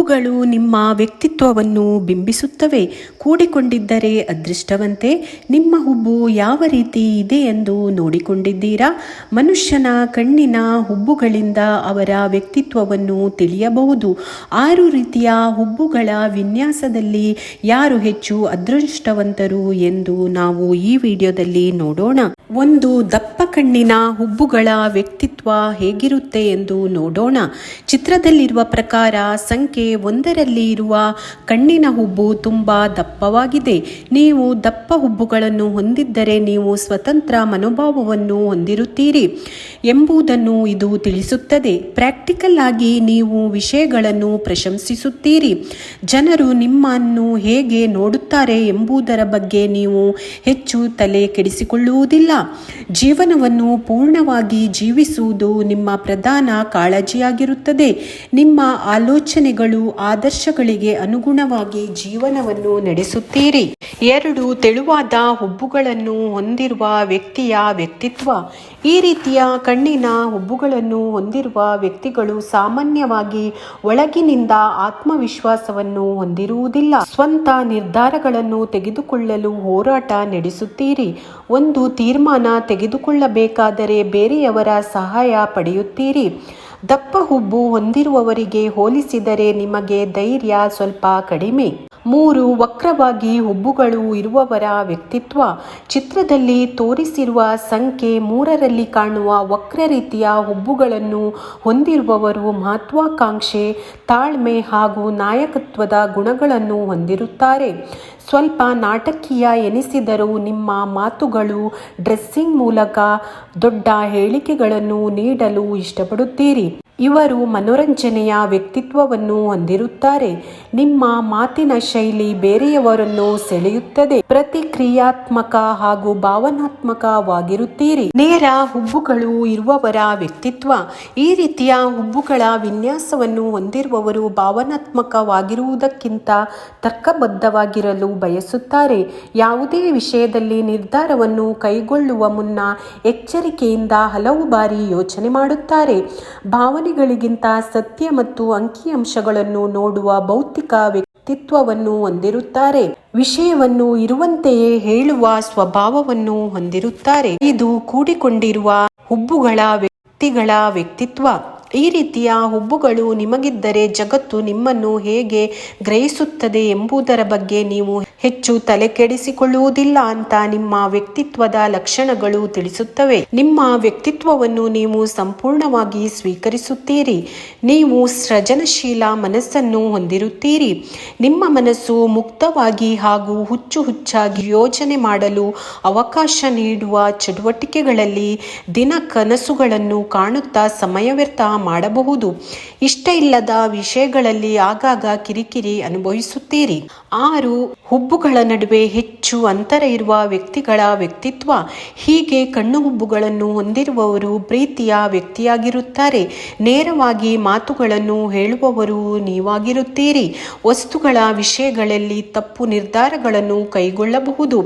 ಹುಬ್ಬುಗಳು ನಿಮ್ಮ ವ್ಯಕ್ತಿತ್ವವನ್ನು ಬಿಂಬಿಸುತ್ತವೆ. ಕೂಡಿಕೊಂಡಿದ್ದರೆ ಅದೃಷ್ಟವಂತೆ. ನಿಮ್ಮ ಹುಬ್ಬು ಯಾವ ರೀತಿ ಇದೆ ಎಂದು ನೋಡಿಕೊಂಡಿದ್ದೀರಾ? ಮನುಷ್ಯನ ಕಣ್ಣಿನ ಹುಬ್ಬುಗಳಿಂದ ಅವರ ವ್ಯಕ್ತಿತ್ವವನ್ನು ತಿಳಿಯಬಹುದು. ಆರು ರೀತಿಯ ಹುಬ್ಬುಗಳ ವಿನ್ಯಾಸದಲ್ಲಿ ಯಾರು ಹೆಚ್ಚು ಅದೃಷ್ಟವಂತರು ಎಂದು ನಾವು ಈ ವಿಡಿಯೋದಲ್ಲಿ ನೋಡೋಣ. ಒಂದು ದಪ್ಪ ಕಣ್ಣಿನ ಹುಬ್ಬುಗಳ ವ್ಯಕ್ತಿತ್ವ ಹೇಗಿರುತ್ತೆ ಎಂದು ನೋಡೋಣ. ಚಿತ್ರದಲ್ಲಿರುವ ಪ್ರಕಾರ ಸಂಖ್ಯೆ ಒಂದರಲ್ಲಿ ಇರುವ ಕಣ್ಣಿನ ಹುಬ್ಬು ತುಂಬ ದಪ್ಪವಾಗಿದೆ. ನೀವು ದಪ್ಪ ಹುಬ್ಬುಗಳನ್ನು ಹೊಂದಿದ್ದರೆ ನೀವು ಸ್ವತಂತ್ರ ಮನೋಭಾವವನ್ನು ಹೊಂದಿರುತ್ತೀರಿ ಎಂಬುದನ್ನು ಇದು ತಿಳಿಸುತ್ತದೆ. ಪ್ರಾಕ್ಟಿಕಲ್ ಆಗಿ ನೀವು ವಿಷಯಗಳನ್ನು ಪ್ರಶಂಸಿಸುತ್ತೀರಿ. ಜನರು ನಿಮ್ಮನ್ನು ಹೇಗೆ ನೋಡುತ್ತಾರೆ ಎಂಬುದರ ಬಗ್ಗೆ ನೀವು ಹೆಚ್ಚು ತಲೆ ಕೆಡಿಸಿಕೊಳ್ಳುವುದಿಲ್ಲ. ಜೀವನವನ್ನು ಪೂರ್ಣವಾಗಿ ಜೀವಿಸುವುದು ನಿಮ್ಮ ಪ್ರಧಾನ ಕಾಳಜಿಯಾಗಿರುತ್ತದೆ. ನಿಮ್ಮ ಆಲೋಚನೆಗಳು ಆದರ್ಶಗಳಿಗೆ ಅನುಗುಣವಾಗಿ ಜೀವನವನ್ನು ನಡೆಸುತ್ತೀರಿ. ಎರಡು ತೆಳುವಾದ ಹುಬ್ಬುಗಳನ್ನು ಹೊಂದಿರುವ ವ್ಯಕ್ತಿಯ ವ್ಯಕ್ತಿತ್ವ. ಈ ರೀತಿಯ ಕಣ್ಣಿನ ಹುಬ್ಬುಗಳನ್ನು ಹೊಂದಿರುವ ವ್ಯಕ್ತಿಗಳು ಸಾಮಾನ್ಯವಾಗಿ ಒಳಗಿನಿಂದ ಆತ್ಮವಿಶ್ವಾಸವನ್ನು ಹೊಂದಿರುವುದಿಲ್ಲ. ಸ್ವಂತ ನಿರ್ಧಾರಗಳನ್ನು ತೆಗೆದುಕೊಳ್ಳಲು ಹೋರಾಟ ನಡೆಸುತ್ತೀರಿ. ಒಂದು ತೀರ್ಮಾನ ತೆಗೆದುಕೊಳ್ಳಬೇಕಾದರೆ ಬೇರೆಯವರ ಸಹಾಯ ಪಡೆಯುತ್ತೀರಿ. ದಪ್ಪ ಹುಬ್ಬು ಹೊಂದಿರುವವರಿಗೆ ಹೋಲಿಸಿದರೆ ನಿಮಗೆ ಧೈರ್ಯ ಸ್ವಲ್ಪ ಕಡಿಮೆ. ಮೂರು ವಕ್ರವಾಗಿ ಹುಬ್ಬುಗಳು ಇರುವವರ ವ್ಯಕ್ತಿತ್ವ ಚಿತ್ರದಲ್ಲಿ ತೋರಿಸಿರುವ ಸಂಖ್ಯೆ ಮೂರರಲ್ಲಿ ಕಾಣುವ ವಕ್ರ ರೀತಿಯ ಹುಬ್ಬುಗಳನ್ನು ಹೊಂದಿರುವವರು ಮಹತ್ವಾಕಾಂಕ್ಷೆ, ತಾಳ್ಮೆ ಹಾಗೂ ನಾಯಕತ್ವದ ಗುಣಗಳನ್ನು ಹೊಂದಿರುತ್ತಾರೆ. ಸ್ವಲ್ಪ ನಾಟಕೀಯ ಎನಿಸಿದರೂ ನಿಮ್ಮ ಮಾತುಗಳು ಡ್ರೆಸ್ಸಿಂಗ್ ಮೂಲಕ ದೊಡ್ಡ ಹೇಳಿಕೆಗಳನ್ನು ನೀಡಲು ಇಷ್ಟಪಡುತ್ತೀರಿ. ಇವರು ಮನೋರಂಜನೆಯ ವ್ಯಕ್ತಿತ್ವವನ್ನು ಹೊಂದಿರುತ್ತಾರೆ. ನಿಮ್ಮ ಮಾತಿನ ಶೈಲಿ ಬೇರೆಯವರನ್ನು ಸೆಳೆಯುತ್ತದೆ. ಪ್ರತಿಕ್ರಿಯಾತ್ಮಕ ಹಾಗೂ ಭಾವನಾತ್ಮಕವಾಗಿರುತ್ತೀರಿ. ನೇರ ಹುಬ್ಬುಗಳು ಇರುವವರ ವ್ಯಕ್ತಿತ್ವ. ಈ ರೀತಿಯ ಹುಬ್ಬುಗಳ ವಿನ್ಯಾಸವನ್ನು ಹೊಂದಿರುವವರು ಭಾವನಾತ್ಮಕವಾಗಿರುವುದಕ್ಕಿಂತ ತರ್ಕಬದ್ಧವಾಗಿರಲು ಬಯಸುತ್ತಾರೆ. ಯಾವುದೇ ವಿಷಯದಲ್ಲಿ ನಿರ್ಧಾರವನ್ನು ಕೈಗೊಳ್ಳುವ ಮುನ್ನ ಎಚ್ಚರಿಕೆಯಿಂದ ಹಲವು ಬಾರಿ ಯೋಚನೆ ಮಾಡುತ್ತಾರೆ. ಭಾವನೆಗಳಿಗಿಂತ ಸತ್ಯ ಮತ್ತು ಅಂಕಿಅಂಶಗಳನ್ನು ನೋಡುವ ಭೌತಿಕ ವ್ಯಕ್ತಿತ್ವವನ್ನು ಹೊಂದಿರುತ್ತಾರೆ. ವಿಷಯವನ್ನು ಇರುವಂತೆಯೇ ಹೇಳುವ ಸ್ವಭಾವವನ್ನು ಹೊಂದಿರುತ್ತಾರೆ. ಇದು ಕೂಡಿಕೊಂಡಿರುವ ಹುಬ್ಬುಗಳ ವ್ಯಕ್ತಿಗಳ ವ್ಯಕ್ತಿತ್ವ. ಈ ರೀತಿಯ ಹುಬ್ಬುಗಳು ನಿಮಗಿದ್ದರೆ ಜಗತ್ತು ನಿಮ್ಮನ್ನು ಹೇಗೆ ಗ್ರಹಿಸುತ್ತದೆ ಎಂಬುದರ ಬಗ್ಗೆ ನೀವು ಹೆಚ್ಚು ತಲೆ ಕೆಡಿಸಿಕೊಳ್ಳುವುದಿಲ್ಲ ಅಂತ ನಿಮ್ಮ ವ್ಯಕ್ತಿತ್ವದ ಲಕ್ಷಣಗಳು ತಿಳಿಸುತ್ತವೆ. ನಿಮ್ಮ ವ್ಯಕ್ತಿತ್ವವನ್ನು ನೀವು ಸಂಪೂರ್ಣವಾಗಿ ಸ್ವೀಕರಿಸುತ್ತೀರಿ. ನೀವು ಸೃಜನಶೀಲ ಮನಸ್ಸನ್ನು ಹೊಂದಿರುತ್ತೀರಿ. ನಿಮ್ಮ ಮನಸ್ಸು ಮುಕ್ತವಾಗಿ ಹಾಗೂ ಹುಚ್ಚು ಹುಚ್ಚಾಗಿ ಯೋಜನೆ ಮಾಡಲು ಅವಕಾಶ ನೀಡುವ ಚಟುವಟಿಕೆಗಳಲ್ಲಿ ದಿನ ಕನಸುಗಳನ್ನು ಕಾಣುತ್ತಾ ಸಮಯ ವ್ಯರ್ಥ ಮಾಡಬಹುದು. ಇಷ್ಟ ಇಲ್ಲದ ವಿಷಯಗಳಲ್ಲಿ ಆಗಾಗ ಕಿರಿಕಿರಿ ಅನುಭವಿಸುತ್ತೀರಿ. ಆರು ಹುಬ್ಬುಗಳ ನಡುವೆ ಹೆಚ್ಚು ಅಂತರ ಇರುವ ವ್ಯಕ್ತಿಗಳ ವ್ಯಕ್ತಿತ್ವ, ಹೀಗೆ ಕಣ್ಣು ಹುಬ್ಬುಗಳನ್ನು ಹೊಂದಿರುವವರು ಪ್ರೀತಿಯ ವ್ಯಕ್ತಿಯಾಗಿರುತ್ತಾರೆ. ನೇರವಾಗಿ ಮಾತುಗಳನ್ನು ಹೇಳುವವರು ನೀವಾಗಿರುತ್ತೀರಿ. ವಸ್ತುಗಳ ವಿಷಯಗಳಲ್ಲಿ ತಪ್ಪು ನಿರ್ಧಾರಗಳನ್ನು ಕೈಗೊಳ್ಳಬಹುದು.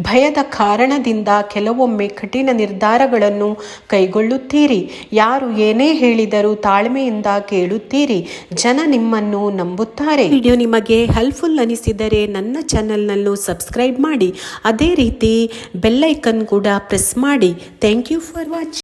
ಭಯದ ಕಾರಣದಿಂದ ಕೆಲವೊಮ್ಮೆ ಕಠಿಣ ನಿರ್ಧಾರಗಳನ್ನು ಕೈಗೊಳ್ಳುತ್ತೀರಿ. ಯಾರು ಏನೇ ಹೇಳಿದರೂ ತಾಳ್ಮೆಯಿಂದ ಕೇಳುತ್ತೀರಿ. ಜನ ನಿಮ್ಮನ್ನು ನಂಬುತ್ತಾರೆ. ವಿಡಿಯೋ ನಿಮಗೆ ಹೆಲ್ಪ್ಫುಲ್ ಅನಿಸಿದರೆ ನನ್ನ ಚಾನಲ್ನಲ್ಲೂ ಸಬ್ಸ್ಕ್ರೈಬ್ ಮಾಡಿ. ಅದೇ ರೀತಿ ಬೆಲ್ಲೈಕನ್ ಕೂಡ ಪ್ರೆಸ್ ಮಾಡಿ. Thank you for watching